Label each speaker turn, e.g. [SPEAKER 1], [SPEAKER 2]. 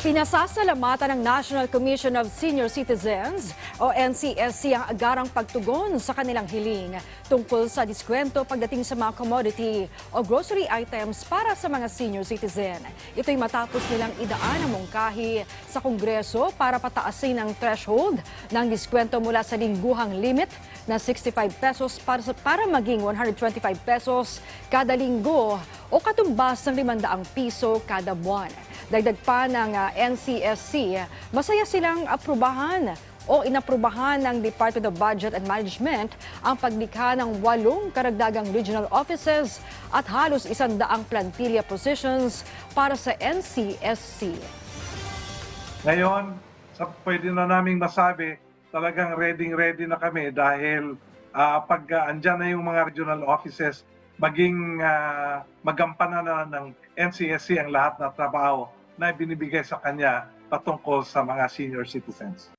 [SPEAKER 1] Pinasasalamatan ng National Commission of Senior Citizens o NCSC ang agarang pagtugon sa kanilang hiling tungkol sa diskwento pagdating sa mga commodity o grocery items para sa mga senior citizen. Ito'y matapos nilang idaan ang mungkahi sa Kongreso para pataasin ang threshold ng diskwento mula sa lingguhang limit na 65 pesos para, para maging 125 pesos kada linggo o katumbas ng 500 piso kada buwan. Dagdag pa ng ah, NCSC, masaya silang aprubahan o inaprubahan ng Department of Budget and Management ang paglikha ng walong karagdagang regional offices at halos isandaang plantilla positions para sa NCSC.
[SPEAKER 2] Ngayon, sa pwede na naming masabi, talagang ready-ready na kami dahil ah, pag uh, andyan na yung mga regional offices, maging ah, magampanan na ng NCSC ang lahat na trabaho na binibigay sa kanya patungkol sa mga senior citizens.